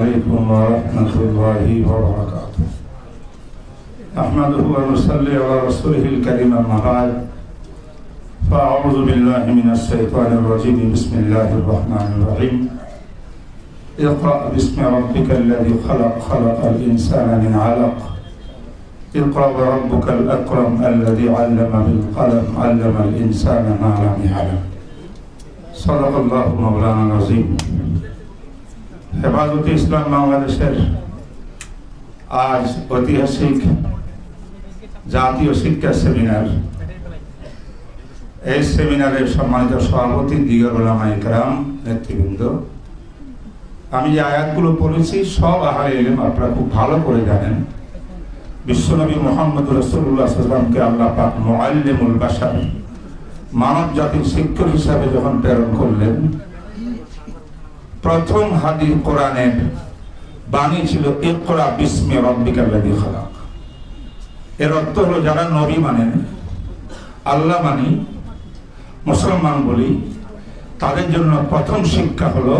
عليكم ورحمة الله وبركاته. أحمده ونصلي على رسوله الكريم أما فأعوذ بالله من الشيطان الرجيم. بسم الله الرحمن الرحيم. اقرأ باسم ربك الذي خلق خلق الإنسان من علق. اقرأ وربك الأكرم الذي علم بالقلم علم الإنسان ما لم يعلم. صدق الله مولانا العظيم. হেফাজত ইসলাম বাংলাদেশের আজ ঐতিহাসিক জাতীয় শিক্ষা সেমিনার। এই সেমিনারের সম্মানিত সভাপতি দিগর ওলামা ইকরাম নেতৃবৃন্দ। আমি যে আয়াতগুলো পড়েছি, সব আহারে এলেম আপনারা খুব ভালো করে জানেন। বিশ্বনবী মোহাম্মদ রসুল্লাহ সাল্লামকে আল্লাহ পাক মোয়াল্লিমুল বাসার মানব জাতির শিক্ষক হিসাবে যখন প্রেরণ করলেন প্রথম হাদি কোরআনের বাণী ছিল, ইকরা বিস্মে রব্বিকাল্লাযী খালাক। এর অর্থ হলো, যারা নবী মানেন আল্লাহ মানি, মুসলমান বলি, তাদের জন্য প্রথম শিক্ষা হলো,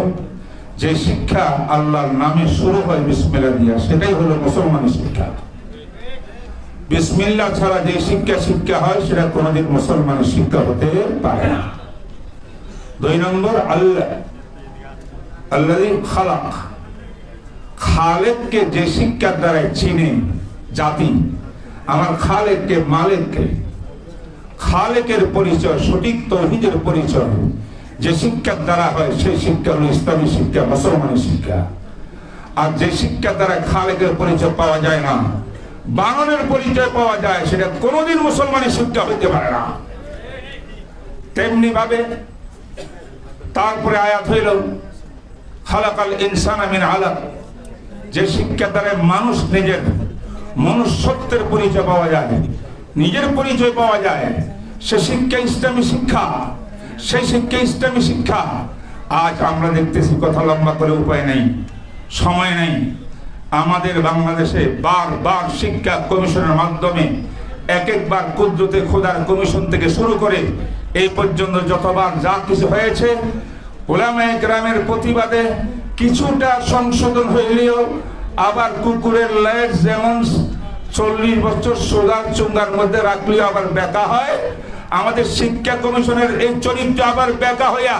যে শিক্ষা আল্লাহর নামে শুরু হয় বিসমিল্লা দিয়া, সেটাই হলো মুসলমানের শিক্ষা। বিসমিল্লা ছাড়া যে শিক্ষা শিক্ষা হয়, সেটা কোনোদিন মুসলমানের শিক্ষা হতে পারে না। দুই নম্বর, আল্লাহ আল্লাহ খালাক। খালেককে যে শিক্ষার দ্বারা চিনে জাতি আমার খালেককে মালেককে। খালেকের পরিচয়, সঠিক তহিদের পরিচয়, যে শিক্ষার দ্বারা হয় সেই শিক্ষা হলো ইসলামী শিক্ষা, মুসলমানের শিক্ষা। আর যে শিক্ষার দ্বারা খালেকের পরিচয় পাওয়া যায় না বাঙনের পরিচয় পাওয়া যায়, সেটা কোনোদিন মুসলমানের শিক্ষা হইতে পারে না। তেমনি ভাবে তারপরে আয়াত হইল খালাকাল ইনসান আমিন আলাক যে শিক্ষা দ্বারা মানুষ নিজের মনুষ্যত্বের পরিচয় পাওয়া যায়, নিজের পরিচয় পাওয়া যায়, সে শিক্ষা ইসলামী শিক্ষা সেই শিক্ষা ইসলামী শিক্ষা। আজ আমরা দেখতেছি কথা লম্বা করে উপায় নেই, সময় নেই। আমাদের বাংলাদেশে বারবার শিক্ষা কমিশনের মাধ্যমে এক একবার কুদ্রতে খোদার কমিশন থেকে শুরু করে এই পর্যন্ত যতবার যা কিছু হয়েছে ওলামায়ে গ্রামের প্রতিবাদে কিছুটা সংশোধন হইলেও আবার কুকুরের লাইট যেমন চল্লিশ বছর সোজার চুঙ্গার মধ্যে রাখলেও আবার বেকা হয়। আমাদের শিক্ষা কমিশনের এই চরিত্র আবার বেকা হইয়া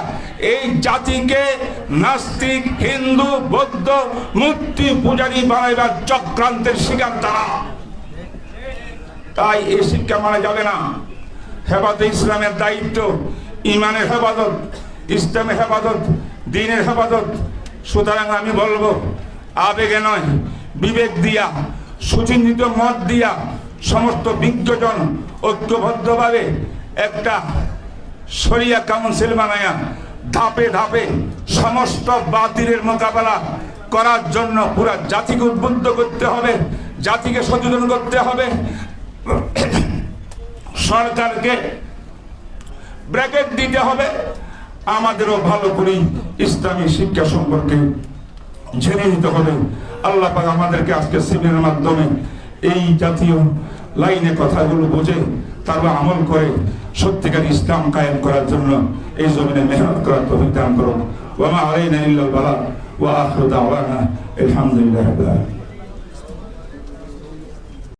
এই জাতিকে নাস্তিক, হিন্দু, বৌদ্ধ, মূর্তি পূজারী বানাইবার চক্রান্তের শিকার তারা। তাই এই শিক্ষা মানা যাবে না। হেফাজত ইসলামের দায়িত্ব, ইমানের হেফাজত ইসলামের হেফাজত, দিনের হেফাজত। সুতরাং আমি বলব, আবেগে নয়, বিবেক দিয়া, সুচিন্তিত মত দিয়া সমস্ত বিজ্ঞজন ঐক্যবদ্ধভাবে একটা সরিয়া কাউন্সিল বানায়া ধাপে ধাপে সমস্ত বাতিলের মোকাবেলা করার জন্য পুরা জাতিকে উদ্বুদ্ধ করতে হবে, জাতিকে সচেতন করতে হবে। সরকারকে ব্র্যাকেট দিতে হবে। আমাদেরও ভালো করে ইসলামী শিক্ষা সম্পর্কে জেনে নিতে হবে। আল্লাহ পাক আমাদেরকে আজকে সিবিলের মাধ্যমে এই জাতীয় লাইনে কথাগুলো বোঝে, তারপর আমল করে সত্যিকার ইসলাম কায়েম করার জন্য এই জমিনে মেহনত করার তৌফিক দান করুন। ওয়া আলাইনা ইল্লাল বালাগ ওয়া দাওয়ানা, আলহামদুলিল্লাহি